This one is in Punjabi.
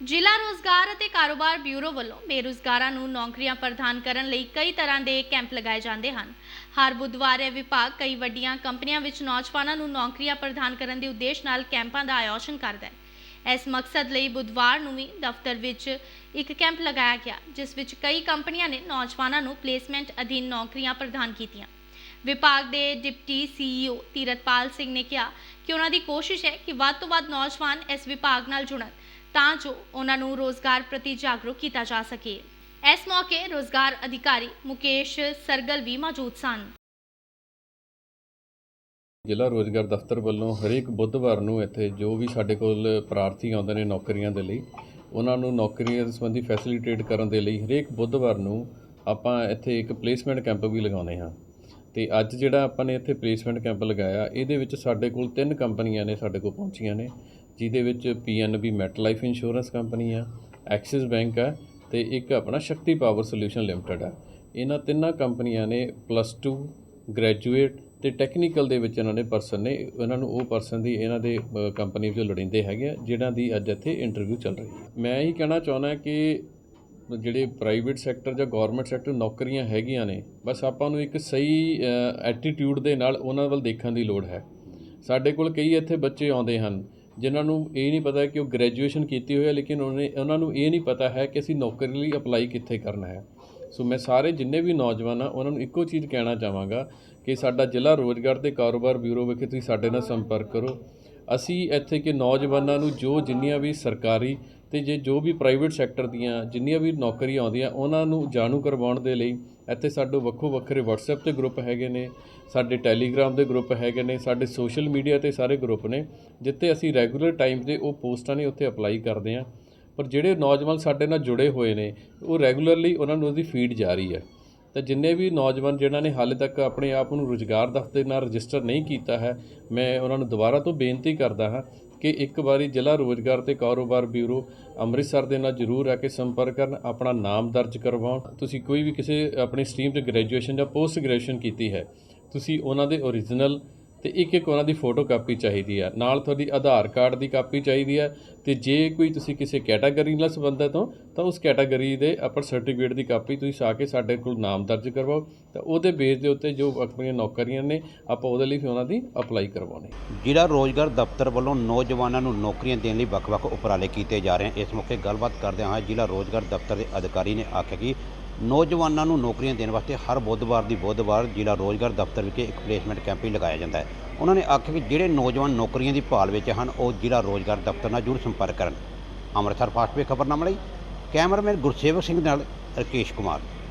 ਜ਼ਿਲ੍ਹਾ ਰੋਜ਼ਗਾਰ ਅਤੇ ਕਾਰੋਬਾਰ ਬਿਊਰੋ ਵੱਲੋਂ ਬੇਰੁਜ਼ਗਾਰਾਂ ਨੂੰ ਨੌਕਰੀਆਂ ਪ੍ਰਦਾਨ ਕਰਨ ਲਈ ਕਈ ਤਰ੍ਹਾਂ ਦੇ ਕੈਂਪ ਲਗਾਏ ਜਾਂਦੇ ਹਨ। ਹਰ ਬੁੱਧਵਾਰ ਇਹ ਵਿਭਾਗ ਕਈ ਵੱਡੀਆਂ ਕੰਪਨੀਆਂ ਵਿੱਚ ਨੌਜਵਾਨਾਂ ਨੂੰ ਨੌਕਰੀਆਂ ਪ੍ਰਦਾਨ ਕਰਨ ਦੇ ਉਦੇਸ਼ ਨਾਲ ਕੈਂਪਾਂ ਦਾ ਆਯੋਜਨ ਕਰਦਾ ਹੈ। ਇਸ ਮਕਸਦ ਲਈ ਬੁੱਧਵਾਰ ਨੂੰ ਵੀ ਦਫ਼ਤਰ ਵਿੱਚ ਇੱਕ ਕੈਂਪ ਲਗਾਇਆ ਗਿਆ, ਜਿਸ ਵਿੱਚ ਕਈ ਕੰਪਨੀਆਂ ਨੇ ਨੌਜਵਾਨਾਂ ਨੂੰ ਪਲੇਸਮੈਂਟ ਅਧੀਨ ਨੌਕਰੀਆਂ ਪ੍ਰਦਾਨ ਕੀਤੀਆਂ। ਵਿਭਾਗ ਦੇ ਡਿਪਟੀ ਸੀਈਓ ਤੀਰਤਪਾਲ ਸਿੰਘ ਨੇ ਕਿਹਾ ਕਿ ਉਹਨਾਂ ਦੀ ਕੋਸ਼ਿਸ਼ ਹੈ ਕਿ ਵੱਧ ਤੋਂ ਵੱਧ ਨੌਜਵਾਨ ਇਸ ਵਿਭਾਗ ਨਾਲ ਜੁੜਨ। ਤਾਂ ਜੋ ਉਹਨਾਂ ਨੂੰ ਰੋਜ਼ਗਾਰ ਪ੍ਰਤੀ ਜਾਗਰੂਕ ਕੀਤਾ ਜਾ ਸਕੇ। ਇਸ ਮੌਕੇ ਰੋਜ਼ਗਾਰ ਅਧਿਕਾਰੀ ਮੁਕੇਸ਼ ਸਰਗਲ ਵੀ ਮੌਜੂਦ ਸਨ। ਜ਼ਿਲ੍ਹਾ ਰੋਜ਼ਗਾਰ ਦਫ਼ਤਰ ਵੱਲੋਂ ਹਰੇਕ ਬੁੱਧਵਾਰ ਨੂੰ ਇੱਥੇ ਜੋ ਵੀ ਸਾਡੇ ਕੋਲ ਪ੍ਰਾਰਥੀ ਆਉਂਦੇ ਨੇ ਨੌਕਰੀਆਂ ਦੇ ਲਈ, ਉਹਨਾਂ ਨੂੰ ਨੌਕਰੀਆਂ ਸੰਬੰਧੀ ਫੈਸਿਲਿਟੇਟ ਕਰਨ ਦੇ ਲਈ ਹਰੇਕ ਬੁੱਧਵਾਰ ਨੂੰ ਆਪਾਂ ਇੱਥੇ ਇੱਕ ਪਲੇਸਮੈਂਟ ਕੈਂਪ ਵੀ ਲਗਾਉਂਦੇ ਹਾਂ। ਤੇ ਅੱਜ ਜਿਹੜਾ ਆਪਾਂ ਨੇ ਇੱਥੇ ਪਲੇਸਮੈਂਟ ਕੈਂਪ ਲਗਾਇਆ, ਇਹਦੇ ਵਿੱਚ ਸਾਡੇ ਕੋਲ ਤਿੰਨ ਕੰਪਨੀਆਂ ਨੇ ਸਾਡੇ ਕੋਲ ਪਹੁੰਚੀਆਂ ਨੇ, ਜਿਹਦੇ ਵਿੱਚ PNB Met Life insurance company ਆ ਐਕਸਿਸ ਬੈਂਕ ਆ ਤੇ ਇੱਕ ਆਪਣਾ ਸ਼ਕਤੀ ਪਾਵਰ ਸੋਲਿਊਸ਼ਨ ਲਿਮਟਿਡ ਆ। ਇਹਨਾਂ ਤਿੰਨਾਂ ਕੰਪਨੀਆਂ ਨੇ ਪਲੱਸ 2 ਗ੍ਰੈਜੂਏਟ ਤੇ ਟੈਕਨੀਕਲ ਦੇ ਵਿੱਚ ਇਹਨਾਂ ਨੇ ਪਰਸਨ ਨੇ, ਇਹਨਾਂ ਨੂੰ ਉਹ ਪਰਸਨ ਦੀ ਇਹਨਾਂ ਦੇ ਕੰਪਨੀ ਵਿੱਚੋਂ ਲੋੜੀਂਦੇ ਹੈਗੇ ਆ ਜਿਨ੍ਹਾਂ ਦੀ ਅੱਜ ਇੱਥੇ ਇੰਟਰਵਿਊ ਚੱਲ ਰਹੀ ਹੈ ਮੈਂ ਇਹੀ ਕਹਿਣਾ ਚਾਹੁੰਦਾ ਕਿ ਜਿਹੜੇ ਪ੍ਰਾਈਵੇਟ ਸੈਕਟਰ ਜਾਂ ਗਵਰਨਮੈਂਟ ਸੈਕਟਰ ਨੌਕਰੀਆਂ ਹੈਗੀਆਂ ਨੇ, ਬਸ ਆਪਾਂ ਨੂੰ ਇੱਕ ਸਹੀ ਐਟੀਟਿਊਡ ਦੇ ਨਾਲ ਉਹਨਾਂ ਵੱਲ ਦੇਖਣ ਦੀ ਲੋੜ ਹੈ। ਸਾਡੇ ਕੋਲ ਕਈ ਇੱਥੇ ਬੱਚੇ ਆਉਂਦੇ ਹਨ, ਜਿਨ੍ਹਾਂ ਨੂੰ ਇਹ ਨਹੀਂ ਪਤਾ ਕਿ ਉਹ ਗ੍ਰੈਜੂਏਸ਼ਨ ਕੀਤੀ ਹੋਈ ਹੈ, ਲੇਕਿਨ ਉਹਨੇ, ਉਹਨਾਂ ਨੂੰ ਇਹ ਨਹੀਂ ਪਤਾ ਹੈ ਕਿ ਅਸੀਂ ਨੌਕਰੀ ਲਈ ਅਪਲਾਈ ਕਿੱਥੇ ਕਰਨਾ ਹੈ। ਸੋ ਮੈਂ ਸਾਰੇ ਜਿੰਨੇ ਵੀ ਨੌਜਵਾਨ ਆ, ਉਹਨਾਂ ਨੂੰ ਇੱਕੋ ਚੀਜ਼ ਕਹਿਣਾ ਚਾਹਾਂਗਾ ਕਿ ਸਾਡਾ ਜ਼ਿਲ੍ਹਾ ਰੋਜ਼ਗਾਰ ਤੇ ਕਾਰੋਬਾਰ ਬਿਊਰੋ ਵਿਖੇ ਤੁਸੀਂ ਸਾਡੇ ਨਾਲ ਸੰਪਰਕ ਕਰੋ। ਅਸੀਂ ਇੱਥੇ ਕਿ ਨੌਜਵਾਨਾਂ ਨੂੰ ਜੋ ਜਿੰਨੀਆਂ ਵੀ ਸਰਕਾਰੀ ਤੇ ਜੇ ਜੋ ਵੀ ਪ੍ਰਾਈਵੇਟ ਸੈਕਟਰ ਦੀਆਂ ਜਿੰਨੀਆਂ ਵੀ ਨੌਕਰੀਆਂ ਆਉਂਦੀਆਂ, ਉਹਨਾਂ ਨੂੰ ਜਾਣੂ ਕਰਵਾਉਣ ਦੇ ਲਈ ਇੱਥੇ ਸਾਡੇ ਵੱਖੋ ਵੱਖਰੇ WhatsApp ਤੇ ਗਰੁੱਪ ਹੈਗੇ ਨੇ, ਸਾਡੇ Telegram ਦੇ ਗਰੁੱਪ ਹੈਗੇ ਨੇ, ਸਾਡੇ ਸੋਸ਼ਲ ਮੀਡੀਆ ਤੇ ਸਾਰੇ ਗਰੁੱਪ ਨੇ, ਜਿੱਥੇ ਅਸੀਂ ਰੈਗੂਲਰ ਟਾਈਮ ਤੇ ਉਹ ਪੋਸਟਾਂ ਨੇ ਉੱਥੇ ਅਪਲਾਈ ਕਰਦੇ ਹਾਂ। ਪਰ ਜਿਹੜੇ ਨੌਜਵਾਨ ਸਾਡੇ ਨਾਲ ਜੁੜੇ ਹੋਏ ਨੇ, ਉਹ ਰੈਗੂਲਰਲੀ ਉਹਨਾਂ ਨੂੰ ਉਹਦੀ ਫੀਡ ਜਾ ਰਹੀ ਹੈ। ਤਾਂ ਜਿੰਨੇ ਵੀ ਨੌਜਵਾਨ ਜਿਨ੍ਹਾਂ ਨੇ ਹਾਲੇ ਤੱਕ ਆਪਣੇ ਆਪ ਨੂੰ ਰੁਜ਼ਗਾਰ ਦਫ਼ਤਰ ਨਾਲ ਰਜਿਸਟਰ ਨਹੀਂ ਕੀਤਾ ਹੈ, ਮੈਂ ਉਹਨਾਂ ਨੂੰ ਦੁਬਾਰਾ ਤੋਂ ਬੇਨਤੀ ਕਰਦਾ ਹਾਂ ਕਿ ਇੱਕ ਵਾਰੀ ਜ਼ਿਲ੍ਹਾ ਰੋਜ਼ਗਾਰ ਤੇ ਕਾਰੋਬਾਰ ਬਿਊਰੋ ਅੰਮ੍ਰਿਤਸਰ ਦੇ ਨਾਲ ਜ਼ਰੂਰ ਆ ਕੇ ਸੰਪਰਕ ਕਰਨ, ਆਪਣਾ ਨਾਮ ਦਰਜ ਕਰਵਾਉਣ। ਤੁਸੀਂ ਕੋਈ ਵੀ ਕਿਸੇ ਆਪਣੀ ਸਟਰੀਮ 'ਚ ਗ੍ਰੈਜੂਏਸ਼ਨ ਜਾਂ ਪੋਸਟ ਗ੍ਰੈਜੂਏਸ਼ਨ ਕੀਤੀ ਹੈ, ਤੁਸੀਂ ਉਹਨਾਂ ਦੇ ਓਰੀਜਨਲ ਤੇ ਇੱਕ ਇੱਕ ਉਹਨਾਂ ਦੀ ਫੋਟੋ ਕਾਪੀ ਚਾਹੀਦੀ ਹੈ ਨਾਲ ਤੁਹਾਡੀ ਆਧਾਰ ਕਾਰਡ ਦੀ ਕਾਪੀ ਚਾਹੀਦੀ ਹੈ ਤੇ ਜੇ ਕੋਈ ਤੁਸੀਂ ਕਿਸੇ ਕੈਟਾਗਰੀ ਨਾਲ ਸੰਬੰਧਿਤ ਹੋ, ਤਾਂ ਉਸ ਕੈਟਾਗਰੀ ਦੇ ਅਪਰ ਸਰਟੀਫਿਕੇਟ ਦੀ ਕਾਪੀ ਤੁਸੀਂ ਆ ਕੇ ਸਾਡੇ ਕੋਲ ਨਾਮ ਦਰਜ ਕਰਵਾਓ। ਤਾਂ ਉਹਦੇ ਬੇਸ ਦੇ ਉੱਤੇ ਜੋ ਆਪਣੀਆਂ ਨੌਕਰੀਆਂ ਨੇ, ਆਪਾਂ ਉਹਦੇ ਲਈ ਫਿਰ ਉਹਨਾਂ ਦੀ ਅਪਲਾਈ ਕਰਵਾਉਣੀ ਜ਼ਿਲ੍ਹਾ ਰੋਜ਼ਗਾਰ ਦਫ਼ਤਰ ਵੱਲੋਂ ਨੌਜਵਾਨਾਂ ਨੂੰ ਨੌਕਰੀਆਂ ਦੇਣ ਲਈ ਵੱਖ-ਵੱਖ ਉਪਰਾਲੇ ਕੀਤੇ ਜਾ ਰਹੇ ਹਨ। ਇਸ ਮੌਕੇ ਗੱਲਬਾਤ ਕਰਦਿਆਂ ਹਾਂ ਜ਼ਿਲ੍ਹਾ ਰੋਜ਼ਗਾਰ ਦਫ਼ਤਰ ਦੇ ਅਧਿਕਾਰੀ ਨੇ ਆਖਿਆ ਕਿ ਨੌਜਵਾਨਾਂ ਨੂੰ ਨੌਕਰੀਆਂ ਦੇਣ ਵਾਸਤੇ ਹਰ ਬੁੱਧਵਾਰ ਦੀ ਬੁੱਧਵਾਰ ਜ਼ਿਲ੍ਹਾ ਰੋਜ਼ਗਾਰ ਦਫ਼ਤਰ ਵਿਖੇ ਇੱਕ ਪਲੇਸਮੈਂਟ ਕੈਂਪ ਹੀ ਲਗਾਇਆ ਜਾਂਦਾ ਹੈ। ਉਹਨਾਂ ਨੇ ਆਖਿਆ ਕਿ ਜਿਹੜੇ ਨੌਜਵਾਨ ਨੌਕਰੀਆਂ ਦੀ ਭਾਲ ਵਿੱਚ ਹਨ, ਉਹ ਜ਼ਿਲ੍ਹਾ ਰੋਜ਼ਗਾਰ ਦਫ਼ਤਰ ਨਾਲ ਜ਼ਰੂਰ ਸੰਪਰਕ ਕਰਨ। ਅੰਮ੍ਰਿਤਸਰ ਫਾਸਟ ਵੇ ਖਬਰਨਾਮਾ ਲਈ ਕੈਮਰਾਮੈਨ ਗੁਰਸੇਵਕ ਸਿੰਘ ਨਾਲ ਰਕੇਸ਼ ਕੁਮਾਰ।